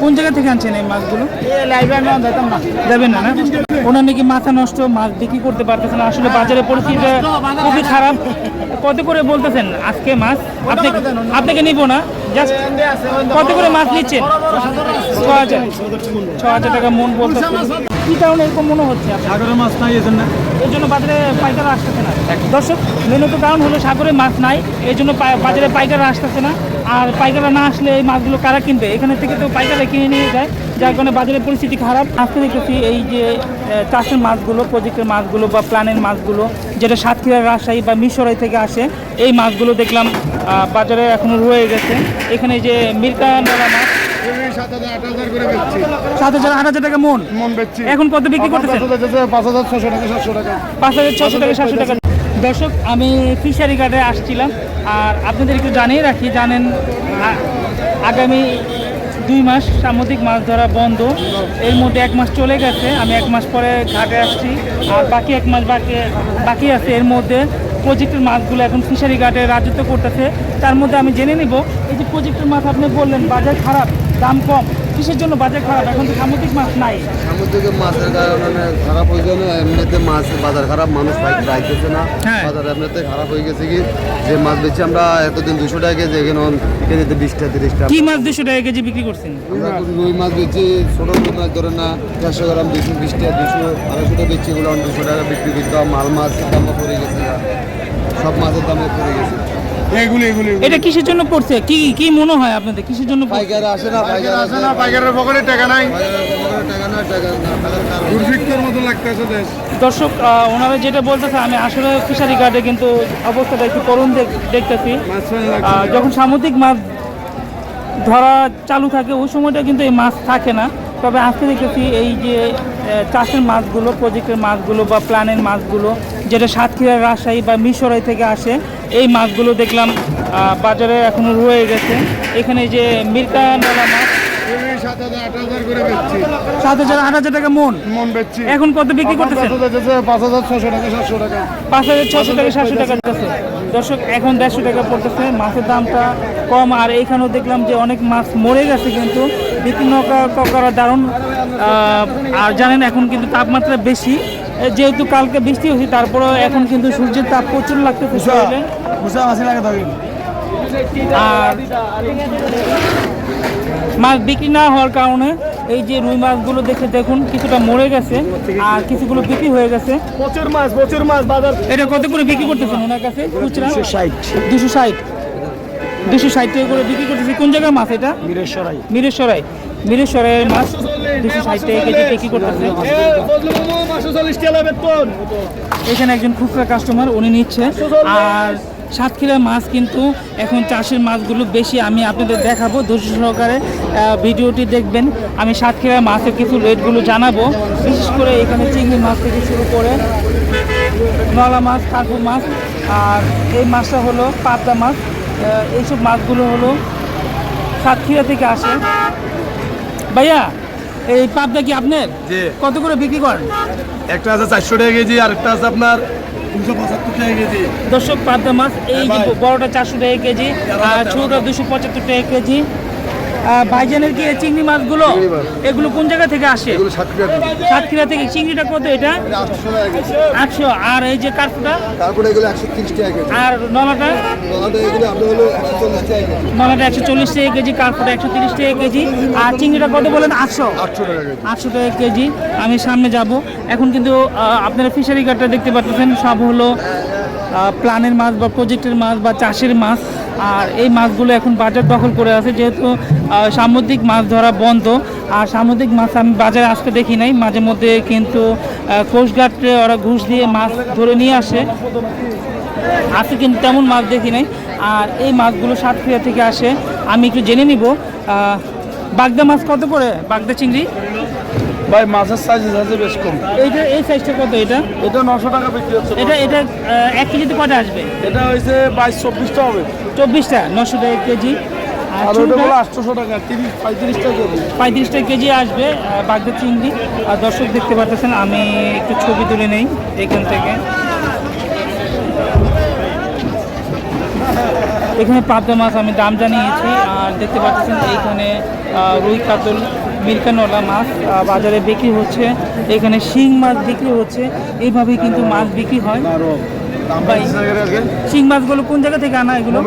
কোন জায়গা থেকে আনছেন এই মাছগুলো? যাবেন না না? ওনার নাকি মাথা নষ্ট মাছ বিক্রি করতে পারতেছে না। আসলে বাজারে পরিস্থিতিটা খুবই খারাপ। কত করে বলতেছেন আজকে মাছ? আপনি আপনাকে নিব না? জাস্ট কত করে মাছ নিচ্ছেন? ছ হাজার। ছ হাজার টাকা মন বলতেছে। কি কারণে এরকম মনে হচ্ছে? সাগরের মাছ নাই এই জন্য। এর জন্য বাজারে পাইকাররা আসতেছে না। দর্শক মেনত কারণ হলো সাগরে মাছ নাই এই জন্য বাজারে পাইকাররা আসতেছে না। আর পাইকাররা না আসলে এই মাছগুলো কারা কিনবে? এখানে থেকে তো পাইকাররা কিনে নিয়ে যায়। যার কারণে বাজারের পরিস্থিতি খারাপ। আজকে দেখেছি এই যে চাষের মাছগুলো প্রজেক্টের মাছগুলো বা প্ল্যানের মাছগুলো যেটা সাতক্ষীরা রাজশাহী বা মিশরাই থেকে আসে এই মাছগুলো দেখলাম বাজারে এখনও রয়ে গেছে। এখানে যে মির্কা নলা মাছ সাত হাজার আট হাজার টাকা মন। মন বেচছি। এখন কত বিক্রি করতেছেন পাঁচ হাজার ছশো টাকা সাতশো টাকা। পাঁচ হাজার ছশো টাকা সাতশো টাকা। দর্শক আমি ফিশারি ঘাটে আসছিলাম। আর আপনাদের একটু জানিয়ে রাখি, জানেন আগামী দুই মাস সামুদ্রিক মাছ ধরা বন্ধ। এর মধ্যে এক মাস চলে গেছে, আমি এক মাস পরে ঘাটে আসছি। আর বাকি এক মাস বাকি বাকি আছে, এর মধ্যে প্রজেক্টের মাছগুলো এখন ফিশারি ঘাটে রাজত্ব করতেছে। তার মধ্যে আমি জেনে নিব, এই যে প্রজেক্টের মাছ আপনি বললেন, বাজার খারাপ, দাম কম। কিসের জন্য বাজার খারাপ? এখন তো সামুদ্রিক মাছ নাই। সামুদ্রিক মাছের কারণে খারাপ হয়ে গেল। এমনিতে মাছ বাজার খারাপ মানুষ বাইক রাখতেছে না। হ্যাঁ। বাজার এমনিতে খারাপ হয়ে গেছে কি? যে মাছ বেচি আমরা এতদিন দুশো টাকা কেজি এখানে কেজিতে বিশটা তিরিশটা। কি মাছ দুশো টাকা কেজি বিক্রি করছেন? আমরা রুই মাছ বেচি ছোটো রুই মাছ ধরে না চারশো গ্রাম দুশো বিশটা দুশো আড়াইশোটা বেচছি এগুলো দুশো টাকা বিক্রি করতাম মাল মাছ দামও পড়ে গেছে সব মাছের দামে পড়ে গেছে। এগুলি এগুলি এটা কিসের জন্য পড়ছে? কি কি মনে হয় আপনাদের? কিসের জন্য পাইকার আসে না পাইকার আসে আসে না। পাইকারের পকেটে টাকা নাই। পাইকারের পকেটে টাকা না টাকা না টাকার কারণে দুর্ভিক্ষের মতো লাগতেছে দেশ। দর্শক ওনারা যেটা বলতেছে আমি আসলে ফিশারি গার্ডে কিন্তু অবস্থাটা একটু করুণ দেখ- দেখতেছি। যখন সামুদ্রিক মাছ ধরা চালু থাকে ওই সময়টা কিন্তু এই মাছ থাকে না। তবে আজকে দেখেছি এই যে চাষের মাছগুলো প্রজেক্টের মাছগুলো বা প্ল্যানের মাছগুলো যেটা সাতক্ষীরা রাজশাহী বা মিশরাই থেকে আসে এই মাছগুলো দেখলাম বাজারে এখনও রয়ে গেছে। এখানে যে মির্কা নলা মাছ। সাত হাজার আট হাজার টাকা মন। মন বেচছি। এখন কত বিক্রি পাঁচ হাজার ছশো টাকা সাতশো টাকা। পাঁচ হাজার ছশো টাকা সাতশো টাকা দর্শক এখন দেড়শো টাকা পড়তেছে মাছের দামটা কম। আর এইখানেও দেখলাম যে অনেক মাছ মরে গেছে কিন্তু। বিক্রি করা দারুণ আর জানেন এখন কিন্তু তাপমাত্রা বেশি। যেহেতু কালকে বৃষ্টি হয়েছে তারপরেও এখন কিন্তু সূর্যের তাপ প্রচুর লাগতেছে শরীরে। বুঝা মাসে লাগে থাকি আর মাছ বিক্রি না হওয়ার কারণে এই যে রুই মাছগুলো দেখে দেখুন কিছুটা মরে গেছে আর কিছুগুলো বিক্রি হয়ে গেছে। প্রচুর মাছ প্রচুর মাছ বাজার এটা কত করে বিক্রি করতেছেন ওনার কাছে? খুচরা? দুশো ষাট। দুশো ষাট। টাকা করে বিক্রি করতেছি। কোন জায়গার মাছ এটা? বীরেশ্বরাই মিরেশ্বরাই মিরেশ্বরের মাছ। দুশো ষাট টাকা কেজি বিক্রি করতেছে এখানে একজন খুচরা কাস্টমার উনি নিচ্ছে। আর সাতক্ষীরা মাছ কিন্তু এখন চাষের মাছগুলো বেশি আমি আপনাদের দেখাবো ধৈর্য সহকারে ভিডিওটি দেখবেন। আমি সাতক্ষীরা মাছের কিছু রেটগুলো জানাব। বিশেষ করে এখানে চিংড়ি মাছ থেকে শুরু করে নলা মাছ কাকুর মাছ আর এই মাছটা হলো পাবদা মাছ। এইসব মাছগুলো হলো সাতক্ষীরা থেকে আসে। ভাইয়া এই পাবদা কি আপনার? জি। কত করে বিক্রি করেন? একটা আছে চারশো টাকা কেজি আর একটা আছে আপনার দুশো পঁচাত্তর টাকা কেজি। দর্শক পাবদা মাছ এই যে ভাই। বড়টা চারশো টাকা কেজি আর ছোটটা দুশো পঁচাত্তর টাকা কেজি। ভাইজানের কি চিংড়ি মাছগুলো? এগুলো কোন জায়গা থেকে আসে? সাতক্ষীরা থেকে। চিংড়িটা কত এটা? আটশো আর এই যে কার্পুটা? আর নলাটা? নলাটা একশো চল্লিশ টাকা কেজি। কার্পুটা একশো তিরিশ টাকা কেজি। আর চিংড়িটা কত বলেন? আটশো। আটশো টাকা কেজি। আটশো টাকা কেজি। আমি সামনে যাব। এখন কিন্তু আপনারা ফিশারি কার্ডটা দেখতে পাচ্ছেন সব হলো আহ, প্লানের মাছ বা প্রজেক্টের মাছ বা চাষের মাছ আর এই মাছগুলো এখন বাজার দখল করে আছে যেহেতু সামুদ্রিক মাছ ধরা বন্ধ। আর সামুদ্রিক মাছ আমি বাজারে আজকে দেখি নাই মাঝে মধ্যে কিন্তু কোস্টগার্ডে ওরা ঘুষ দিয়ে মাছ ধরে নিয়ে আসে। আজকে কিন্তু তেমন মাছ দেখি নাই। আর এই মাছগুলো সাতক্ষীরা থেকে আসে আমি একটু জেনে নিব। বাগদা মাছ কত করে? বাগদা চিংড়ি? ভাই মাছের সাইজ আছে বেশ কম। এইটা এই সাইজটা কত এটা? এটা নশো টাকা বিক্রি হচ্ছে। এটা এটা এক কেজিতে কটা আসবে? এটা হয়েছে বাইশ চব্বিশটা হবে। চব্বিশটা নশো টাকা কেজি। আর ওটা হলো আটশোশো টাকা তিরিশ পঁয়ত্রিশ টাকা কেজি। পঁয়ত্রিশ টাকা কেজি আসবে বাগদা চিংড়ি। আর দর্শক দেখতে পাচ্ছেন আমি একটু ছবি তুলে নেই এখান থেকে। এখানে পাবদা মাছ আমি দাম জানিয়েছি আর দেখতে পাচ্ছেন এইখানে রুই কাতল মিরকানোলা মাছ বাজারে বিক্রি হচ্ছে। এখানে শিং মাছ বিক্রি হচ্ছে। এইভাবেই কিন্তু মাছ বিক্রি হয়। ভাই, শিং মাছগুলো কোন জায়গা থেকে আনা এগুলো।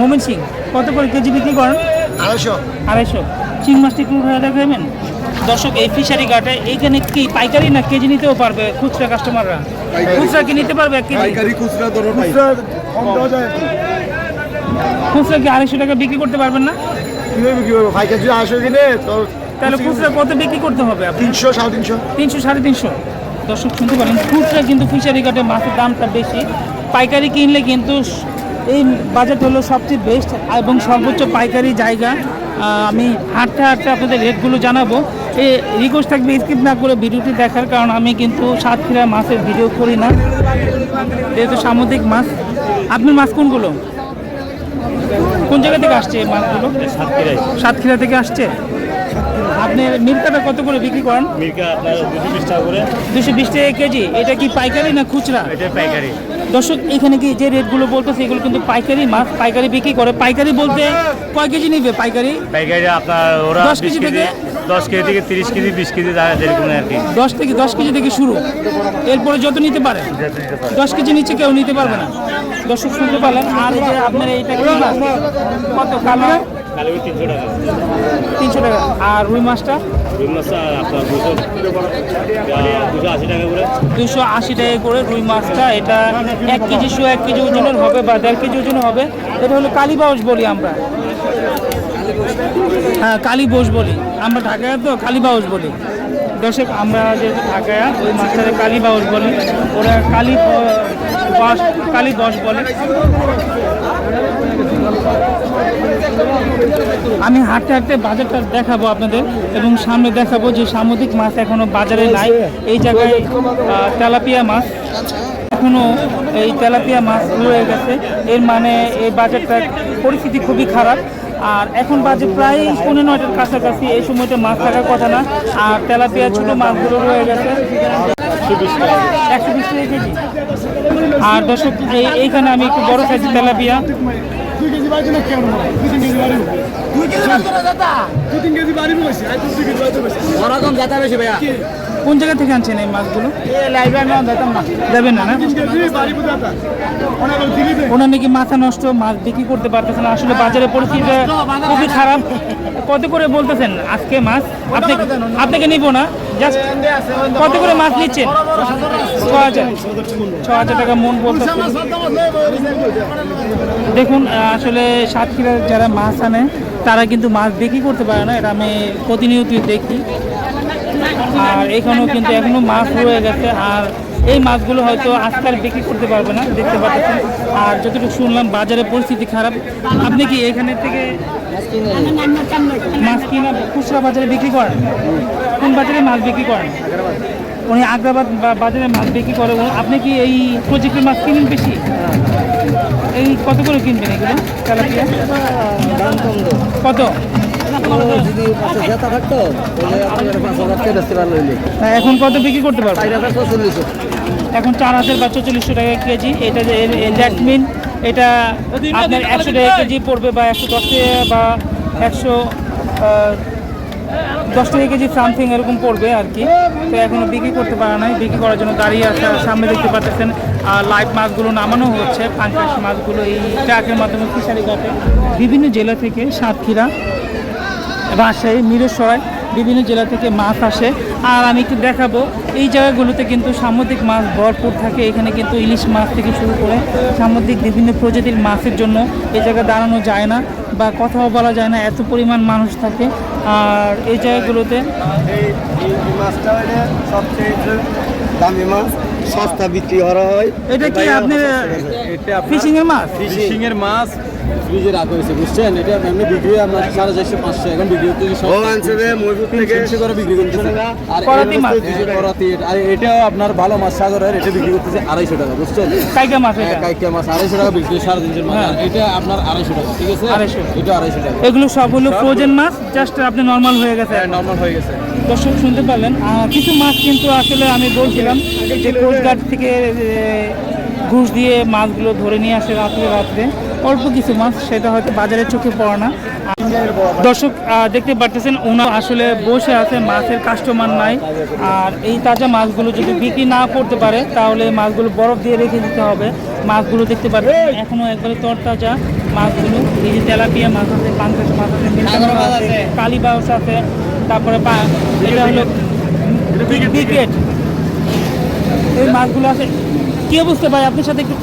মোমেন সিং কত করে কেজি বিক্রি করেন? আড়াইশো। আড়াইশো। শিং মাছটি একটু ভাড়া দেখাবেন? দর্শক এই ফিশারি ঘাটে এইখানে কি পাইকারি না কেজি নিতেও পারবে খুচরা কাস্টমাররা? খুচরা কি নিতে পারবে কেজি? খুচরা কি। আড়াইশো টাকা বিক্রি করতে পারবেন না? কীভাবে কী করব? পাইকারি আড়াইশো কিনে তো তাহলে খুচরা কত বিক্রি করতে হবে আপনি তিনশো সাড়ে তিনশো। তিনশো সাড়ে তিনশো। দর্শক শুনতে পারেন খুচরা কিন্তু ফিশারি ঘাটে মাছের দামটা বেশি। পাইকারি কিনলে কিন্তু এই বাজেট হলো সবচেয়ে বেস্ট এবং সর্বোচ্চ পাইকারি জায়গা। আমি হাঁটতে হাঁটতে আপনাদের রেটগুলো জানাব। এই রিকোয়েস্ট থাকবে স্কিপ না করে ভিডিওটি দেখার কারণ আমি কিন্তু সাতক্ষীরা মাছের ভিডিও করি না। যেহেতু সামুদ্রিক মাছ। আপনার মাছ কোনগুলো? কোন জায়গা থেকে আসছে এই মাছগুলো? সাতক্ষীরা থেকে আসছে? আপনি মিল্কাটা কত করে বিক্রি করেন? মির্কা আপনার দুশো বিশ টাকা করে। দুশো বিশ টাকা কেজি। এটা কি পাইকারি না খুচরা? এটা পাইকারি। দর্শক এখানে কি যে রেটগুলো বলতেছে এগুলো কিন্তু পাইকারি মাছ পাইকারি বিক্রি করে। পাইকারি বলতে কয় কেজি নিবে পাইকারি? পাইকারি আপনার ওরা দশ কেজি থেকে? দশ কেজি থেকে তিরিশ কেজি বিশ কেজি যেরকম আর কি। দশ থেকে দশ কেজি থেকে শুরু। এরপরে যত নিতে পারে দশ কেজি নিচে কেউ নিতে পারবে না। দর্শক শুনতে পারলেন? আর আপনার এইটা কত কালো? কালো তিনশো টাকা। তিনশো টাকা। আর রুই মাছটা? রুই মাছটা আপনার দুশো। দুশো আশি টাকা করে। দুশো আশি টাকা করে রুই মাছটা। এটা এক কেজি শো এক কেজি ওজনের হবে বা দেড় কেজি ওজনের হবে। এটা হলো কালীবাউস বলি আমরা। হ্যাঁ কালীবোস বলি। আমরা ঢাকায় তো কালীবাউস বলি। দর্শক আমরা যেহেতু ঢাকায় ওই মাছটারে কালীবাউস বলি। ওরা কালী বাস কালী বস বলে। আমি হাঁটতে হাঁটতে বাজারটা দেখাবো আপনাদের এবং সামনে দেখাবো যে সামুদ্রিক মাছ এখনও বাজারে নাই। এই জায়গায় তেলাপিয়া মাছ। এখনও এই তেলাপিয়া মাছ রয়ে গেছে। এর মানে এই বাজারটার পরিস্থিতি খুবই খারাপ। আর এখন বাজে প্রায় পৌনে নয়টার কাছাকাছি। এই সময়টা মাছ থাকার কথা না। আর তেলাপিয়া ছোটো মাছগুলো রয়ে গেছে। একশো বিশ টাকা কেজি। আর দর্শক, এই- এইখানে আমি একটু বড় সাইজের তেলাপিয়া। দুই কেজি বাড়ি না কেমন দুই তিন কেজি বাড়ি দুই কেজি দুই তিন কেজি বাড়ি বসে আর দুই কেজি বাড়ি বসে ওরকম যাতা বেশি ভাইয়া? কোন জায়গা থেকে আনছেন এই মাছগুলো? আমি না না? ওনার নাকি মাথা নষ্ট, মাছ বিক্রি করতে পারতেছে না। আসলে বাজারে পরিস্থিতি খুবই খারাপ। কত করে বলতেছেন আজকে মাছ? আপনি আপনাকে নিব না? জাস্ট কত করে মাছ নিচ্ছেন? ছ হাজার। ছ হাজার টাকা মন বলতেছে দেখুন আসলে সাতক্ষীরার যারা মাছ আনে, তারা কিন্তু মাছ বিক্রি করতে পারে না। এটা আমি প্রতিনিয়তই দেখি। আর এখানেও কিন্তু এখনও মাছ রয়ে গেছে। আর এই মাছগুলো হয়তো আজকাল বিক্রি করতে পারবে না, দেখতে পাচ্ছেন। আর যতটুকু শুনলাম, বাজারে পরিস্থিতি খারাপ। আপনি কি এখানে থেকে মাছ কিনা খুচরা বাজারে বিক্রি করেন? কোন বাজারে মাছ বিক্রি করেন? উনি আগ্রাবাদ বাজারে মাছ বিক্রি করে। আপনি কি এই প্রজেক্টের মাছ কিনেন বেশি? এই কত করে কিনবেন এগুলো? কত? পাঁচশো পারল এখন কত বিক্রি করতে ছচল্লিশশো এখন চার হাজার বা চল্লিশশো টাকা কেজি। এটা জ্যাকমিন এটা আপনার একশো টাকা কেজি পড়বে বা একশো দশ বা একশো দশ টাকা কেজি সামথিং এরকম পড়বে আর কি। তো এখনও বিক্রি করতে পারা নাই। বিক্রি করার জন্য দাঁড়িয়ে আর সামনে দেখতে পাচ্ছেন আর লাইভ মাছগুলো নামানো হচ্ছে পাঙ্কাশ মাছগুলো। এই ট্রাকের মাধ্যমে ফিশারি ঘাটে। বিভিন্ন জেলা থেকে সাতক্ষীরা রাজশাহী মিরসরাই বিভিন্ন জেলা থেকে মাছ আসে। আর আমি একটু দেখাবো এই জায়গাগুলোতে কিন্তু সামুদ্রিক মাছ ভরপুর থাকে। এখানে কিন্তু ইলিশ মাছ থেকে শুরু করে সামুদ্রিক বিভিন্ন প্রজাতির মাছের জন্য এই জায়গায় দাঁড়ানো যায় না বা কথাও বলা যায় না এত পরিমাণ মানুষ থাকে। আর এই জায়গাগুলোতে এই এই মাছটা হলে সবচেয়ে দামি মাছ সস্তা বিক্রি করা হয় এটা কি আপনার এটা ফিশিং এর মাছ? ফিশিং। এর মাছ ফ্রিজে রাখা হয়েছে বুঝছেন? এটা এমনি বিক্রি হয় আপনার সাড়ে চারশো পাঁচশো এখন বিক্রি হচ্ছে তিনশো করে বিক্রি করতেছে। আর করাতি আর এটাও আপনার ভালো মাছ সাগরের এটা বিক্রি করতেছে আড়াইশো টাকা বুঝছেন? কাইকা মাছ হ্যাঁ, কাইকা মাছ আড়াইশো টাকা বিক্রি সাড়ে তিনশো মাছ। হ্যাঁ। এটা আপনার আড়াইশো টাকা ঠিক আছে? 250 এটা আড়াইশো টাকা। এগুলো সব হলো ফ্রোজেন মাছ জাস্ট আপনি নর্মাল হয়ে গেছে। নর্মাল হয়ে গেছে। দর্শক শুনতে পারলেন। কিছু মাছ কিন্তু আসলে আমি বলছিলাম যে কোস্টগার্ড থেকে ঘুষ দিয়ে মাছগুলো ধরে নিয়ে আসে রাত্রে রাত্রে। অল্প কিছু মাছ সেটা হয়তো বাজারে চোখে পড়ে না। দর্শক দেখতে পারতেছেন ওনা আসলে বসে আছে মাছের কাস্টমার নাই। আর এই তাজা মাছগুলো যদি বিক্রি না করতে পারে তাহলে মাছগুলো বরফ দিয়ে রেখে দিতে হবে। মাছগুলো দেখতে পাচ্ছেন এখনও একবারে তরতাজা মাছগুলো। এই যে তেলাপিয়া মাছ আছে পাঙ্কাশ মাছ আছে মিরকা মাছ আছে কালীবাউস আছে তারপরে এটা হলো বিকেট। এই মাছগুলো আছে কি অবস্থা ভাই? আপনার সাথে একটু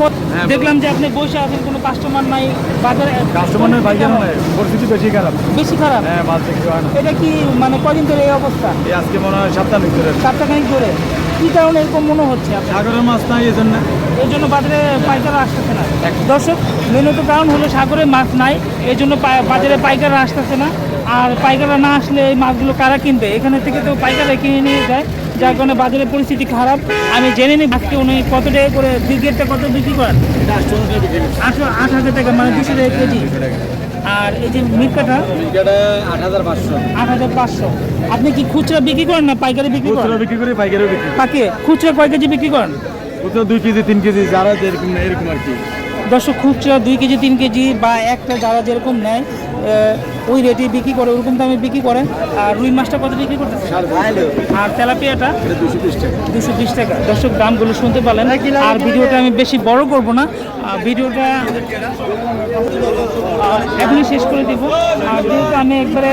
দেখলাম যে আপনি বসে আছেন কোনো কাস্টমার নাই বাজারে কাস্টমারের ভাই কেন নাই? পরিস্থিতি বেশি খারাপ। বেশি খারাপ? হ্যাঁ মাছ বিক্রি হয় না। এটা কি মানে কদিন ধরে এই অবস্থা? এই আজকে মনে হয় সপ্তাহ ভিতরে সপ্তাহখানিক ধরে। কি কারণে এরকম মনে হচ্ছে আপনার? সাগরের মাছ নাই এই জন্য। এই জন্য বাজারে পাইকাররা আসতেছে না। দর্শক মেনত কারণ হলো সাগরে মাছ নাই এই জন্য বাজারে পাইকাররা আসতেছে না। আর পাইকাররা না আসলে এই মাছগুলো কারা কিনবে? এখানে থেকে তো পাইকাররা কিনে নিয়ে যায়। যার কারণে বাজারের পরিস্থিতি খারাপ। আমি জেনে নিই আজকে উনি কত টাকা করে বিকেটটা কত বিক্রি করেন। আটশো আট হাজার টাকা মানে দুশো টাকা কেজি। আর এই যে মিটকাটা আট হাজার পাঁচশো। আট হাজার পাঁচশো। আপনি কি খুচরা বিক্রি করেন না পাইকারি বিক্রি করেন? বিক্রি করি পাইকারি বিক্রি করি। কাকে খুচরা কয় কেজি বিক্রি করেন? খুচরা দুই কেজি তিন কেজি যারা যেরকম এরকম আর কি। দর্শক খুচরা দুই কেজি তিন কেজি বা একটা যারা যেরকম নেয় ওই রেটে বিক্রি করে, ওরকম দামে বিক্রি করে। আর রুই মাছটা কত বিক্রি করতেছে? আর তেলাপিয়াটা দুশো বিশ টাকা। দর্শক, দামগুলো শুনতে পারলেন। আর ভিডিওটা আমি বেশি বড় করব না। ভিডিওটা এখনই শেষ করে দিব। আর যেহেতু আমি একবারে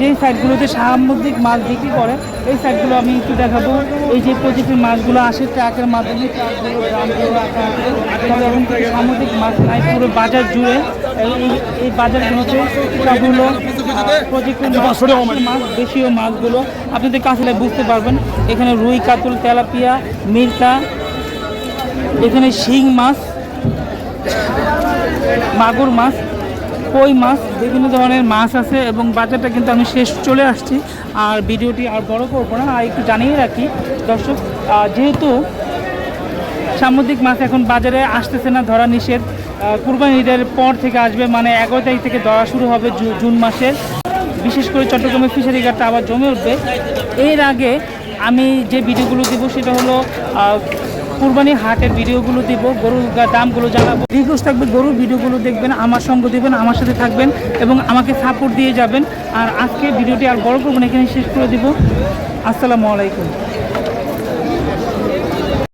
যেই সাইডগুলোতে সামুদ্রিক মাছ বিক্রি করে, এই সাইডগুলো আমি একটু দেখাবো। এই যে প্রজেক্টের মাছগুলো আসে, ট্রাকের মাধ্যমে সামুদ্রিক মাছ নাই, পুরো বাজার জুড়ে। এই বাজারগুলোতে প্রজেক্টের মাছ দেশীয় মাছগুলো আপনাদের কাছে বুঝতে পারবেন এখানে রুই কাতল তেলাপিয়া মির্কা এখানে শিং মাছ মাগুর মাছ কই মাছ বিভিন্ন ধরনের মাছ আছে এবং বাজারটা কিন্তু আমি শেষ চলে আসছি। আর ভিডিওটি আর বড় করব না আর একটু জানিয়ে রাখি দর্শক যেহেতু সামুদ্রিক মাছ এখন বাজারে আসতেছে না ধরা নিষেধ কুরবানি ঈদের পর থেকে আসবে মানে এগারো তারিখ থেকে ধরা শুরু হবে জুন মাসের। বিশেষ করে চট্টগ্রামের ফিশারি ঘাটটা আবার জমে উঠবে। এর আগে আমি যে ভিডিওগুলো দিব সেটা হলো কুরবানি হাটের ভিডিওগুলো দিব, গরুর দামগুলো জানাব। রিকোয়েস্ট থাকবে গরুর ভিডিওগুলো দেখবেন, আমার সঙ্গ দেবেন, আমার সাথে থাকবেন এবং আমাকে সাপোর্ট দিয়ে যাবেন। আর আজকে ভিডিওটি আর বড় করবেন এখানে শেষ করে দিব। আসসালামু আলাইকুম।